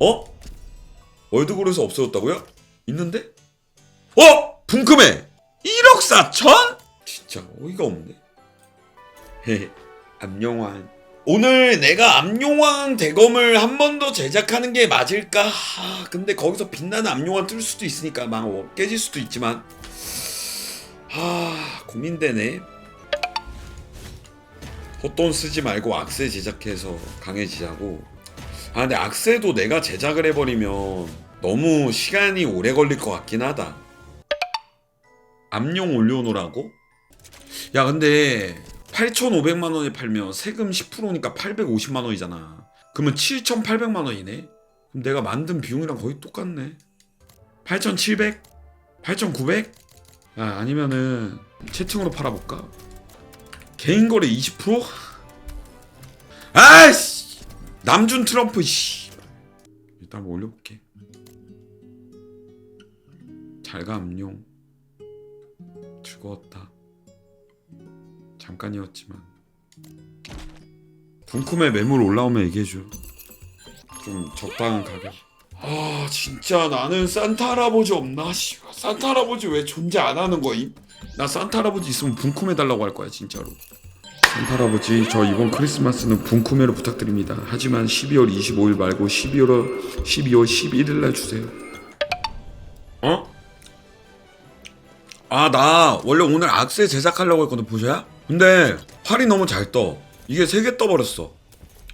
어? 월드골에서 없어졌다고요? 있는데? 어? 분금에 1억 4천? 진짜 어이가 없네. 헤헤. 암용왕. 오늘 내가 암용왕 대검을 한 번 더 제작하는 게 맞을까? 하, 근데 거기서 빛나는 암용왕 뜰 수도 있으니까 막 어, 깨질 수도 있지만 하 고민되네. 헛돈 쓰지 말고 악세 제작해서 강해지자고. 아 근데 악세도 내가 제작을 해버리면 너무 시간이 오래 걸릴 것 같긴 하다. 암용 올려놓으라고? 야 근데 8,500만 원에 팔면 세금 10%니까 850만 원이잖아. 그러면 7,800만 원이네. 그럼 내가 만든 비용이랑 거의 똑같네. 8,700? 8,900? 아 아니면은 채팅으로 팔아볼까? 개인 거래 20%? 아이씨! 남준 트럼프 씨. 일단 한번 올려볼게. 잘가 암용. 즐거웠다. 잠깐이었지만. 분kum에 매물 올라오면 얘기해줘. 좀 적당한 가격. 아 진짜 나는 산타 할아버지 없나? 씨, 산타 할아버지 왜 존재 안 하는 거임? 나 산타 할아버지 있으면 분kum해 달라고 할 거야 진짜로. 산타 할아버지 저 이번 크리스마스는 분쿠메로 부탁드립니다. 하지만 12월 25일 말고 12월 12월 11일 날 주세요. 어? 아 나 원래 오늘 악세 제작하려고 했거든 보셔야? 근데 활이 너무 잘 떠. 이게 세 개 떠버렸어.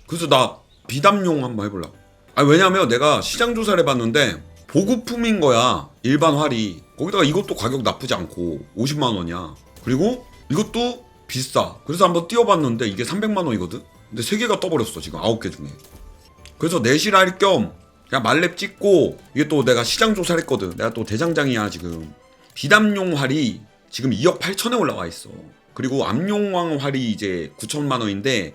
그래서 나 비담용 한번 해볼라. 아 왜냐면 내가 시장 조사를 해봤는데 보급품인 거야 일반 활이. 거기다가 이것도 가격 나쁘지 않고 50만 원이야. 그리고 이것도 비싸. 그래서 한번 띄워봤는데 이게 300만 원이거든. 근데 세 개가 떠버렸어 지금 아홉 개 중에. 그래서 내실 할겸 그냥 말렙 찍고 이게 또 내가 시장 조사를 했거든. 내가 또 대장장이야 지금. 비담용 활이 지금 2억 8천에 올라와 있어. 그리고 암용왕 활이 이제 9천만 원인데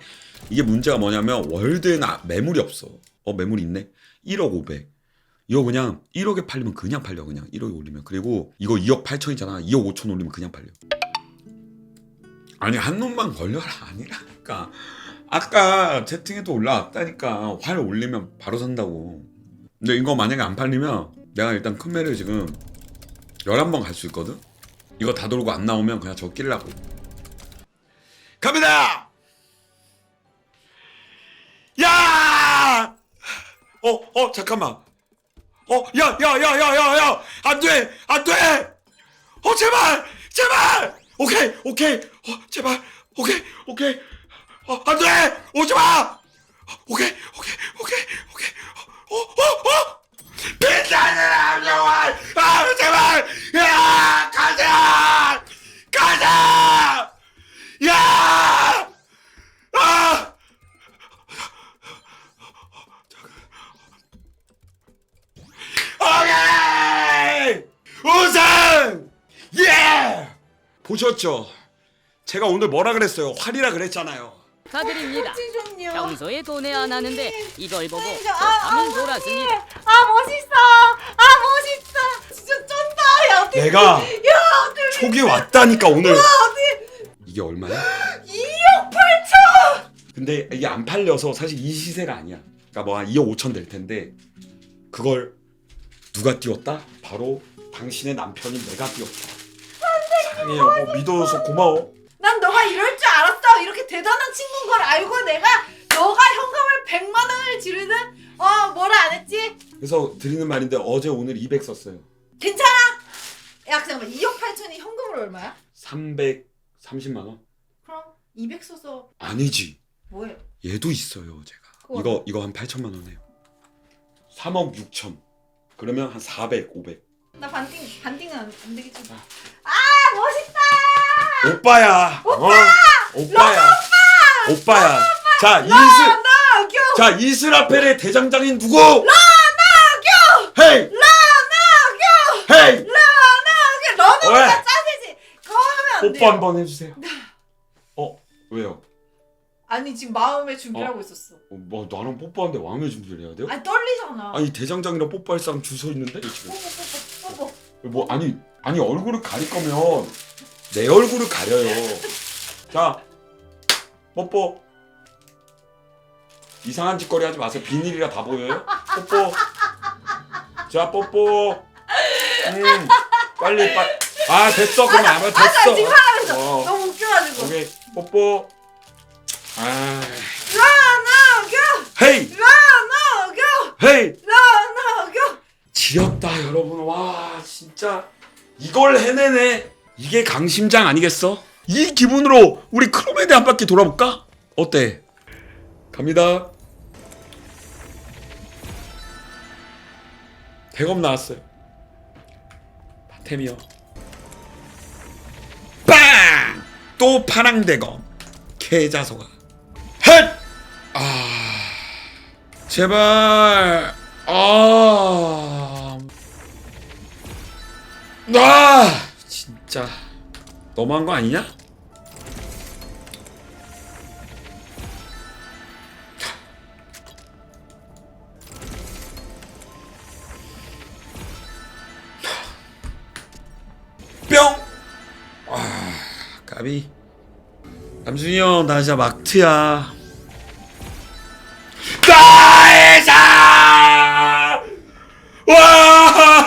이게 문제가 뭐냐면 월드는 아- 매물이 없어. 어 매물 있네. 1억 500. 이거 그냥 1억에 팔리면 그냥 팔려 그냥 1억에 올리면 그리고 이거 2억 8천이잖아 2억 5천 올리면 그냥 팔려 아니 한 놈만 걸려라 아니라니까 아까 채팅에도 올라왔다니까 활 올리면 바로 산다고 근데 이거 만약에 안 팔리면 내가 일단 큰 매를 지금 11번 갈 수 있거든 이거 다 돌고 안 나오면 그냥 저 끼려고 갑니다 야! 어, 어, 잠깐만. 어, 야, 야, 야, 야, 야, 야! 안 돼! 안 돼! 어, 제발! 제발! 오케이, 오케이! 어, 제발! 오케이, 오케이! 어, 안 돼! 오지 마! 오케이, 오케이, 오케이, 오케이! 어, 어, 어! 빛나는 암영환! 아, 제발! 야! 가자! 가자! 야! 아! 오케이! 우승! 예! 보셨죠? 제가 오늘 뭐라 그랬어요? 활이라 그랬잖아요. 축하드립니다. 지 좀요. 평소에 돈에 안 하는데 이걸 보고 아, 저 아. 돌았습니다. 아 멋있어. 아 멋있다. 진짜 쩐다. 야 어떻게? 내가 야 어떻게? 촉이 왔다니까 오늘. 어떻게? 이게 얼마야? 2억 8천. 근데 이게 안 팔려서 사실 이 시세가 아니야. 그러니까 뭐 한 2억 5천 될 텐데 그걸 누가 띄웠다? 바로 당신의 남편인 내가 띄웠다. 사랑해요. 어, 믿어서 고마워. 난 너가 이럴 줄 알았어. 이렇게 대단한 친구인 걸 알고 내가 너가 현금을 100만 원을 지르든 어 뭐라 안 했지? 그래서 드리는 말인데 어제 오늘 200 썼어요. 괜찮아. 야 잠깐만 2억 8천이 현금으로 얼마야? 330만 원? 그럼 200 써서 아니지. 뭐예요? 얘도 있어요, 제가. 그거 이거 이거 한 8천만 원 해요. 3억 6천. 그러면 한 400, 500. 나 반띵 반띵은 안, 안 되겠지. 아. 아 멋있다. 오빠야. 오빠. 어? 오빠야. 오빠 야. 자, 이슬 나나겨 자, 이스라펠의 대장장인 누구? 라나교. 헤이. 나나겨 헤이. 나나겨 너는 왜? 짜세지. 그거 하면 안 돼. 뽀뽀 한번 해 주세요. 어, 왜요? 아니 지금 마음의 준비를 어. 하고 있었어. 어, 뭐 나랑 뽀뽀하는데 왕의 준비를 해야 돼요? 아니 떨리잖아. 아니 대장장이랑 뽀뽀할 사람 줄서 있는데 지금 뽀뽀 뽀뽀 뽀뽀. 뭐 아니 아니 얼굴을 가릴 거면 내 얼굴을 가려요. 자 뽀뽀 이상한 짓거리 하지 마세요. 비닐이라 다 보여요? 뽀뽀. 자 뽀뽀. 음 빨리 빨리. 아 됐어 그럼 알아 아, 나 됐어. 지금 하면서 어. 너무 웃겨가지고. 오케이 뽀뽀. 아 런어겨, 헤이 런어겨, 헤이. 지렸다 여러분 와 진짜 이걸 해내네 이게 강심장 아니겠어? 이 기분으로 우리 크로메드 한 바퀴 돌아볼까? 어때? 갑니다 대검 나왔어요 파템이요 빵! 또 파랑 대검 개자소가 헷! 아 제발 아, 아 진짜 너무한 거 아니냐? 뿅! 아, 까비. 남준이 형, 나 진짜 막트야. 나이스! 와!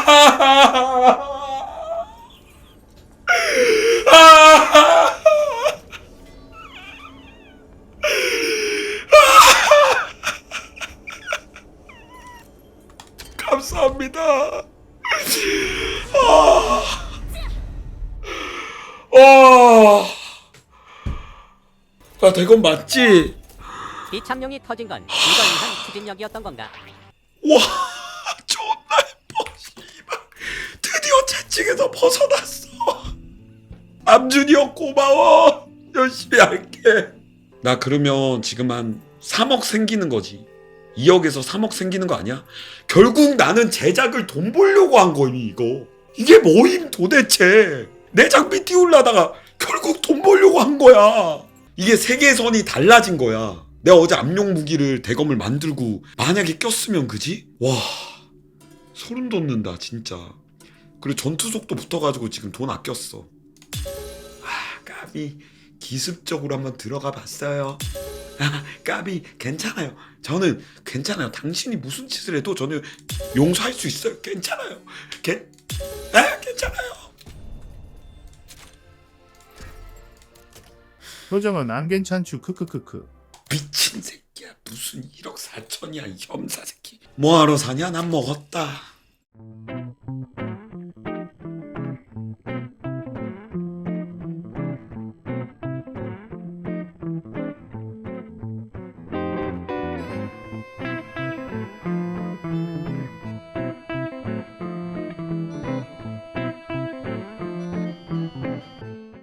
감사합니다. 아, 아, 아, 대건 맞지? 비참용이 터진 건 이걸 위한 추진력이었던 건가? 와 존나 예뻐 씨발. 드디어 채찍에서 벗어났어. 암준이 형 고마워. 열심히 할게. 나 그러면 지금 한 3억 생기는 거지. 2억에서 3억 생기는 거 아니야? 결국 나는 제작을 돈 벌려고 한 거니 이거. 이게 뭐임 도대체 내 장비 띄우려다가 결국 돈 벌려고 한 거야. 이게 세계선이 달라진 거야. 내가 어제 압력 무기를 대검을 만들고 만약에 꼈으면 그지? 와 소름 돋는다 진짜. 그리고 전투 속도 붙어가지고 지금 돈 아꼈어. 아 까비. 기습적으로 한번 들어가 봤어요. 아 까비. 괜찮아요. 저는 괜찮아요. 당신이 무슨 짓을 해도 저는 용서할 수 있어요. 괜찮아요. 괜 아, 괜찮아요 표정은 안 괜찮죠. 크크크크. 미친 새끼야. 무슨 1억 4천이야 이 혐사 새끼. 뭐하러 사냐? 난 먹었다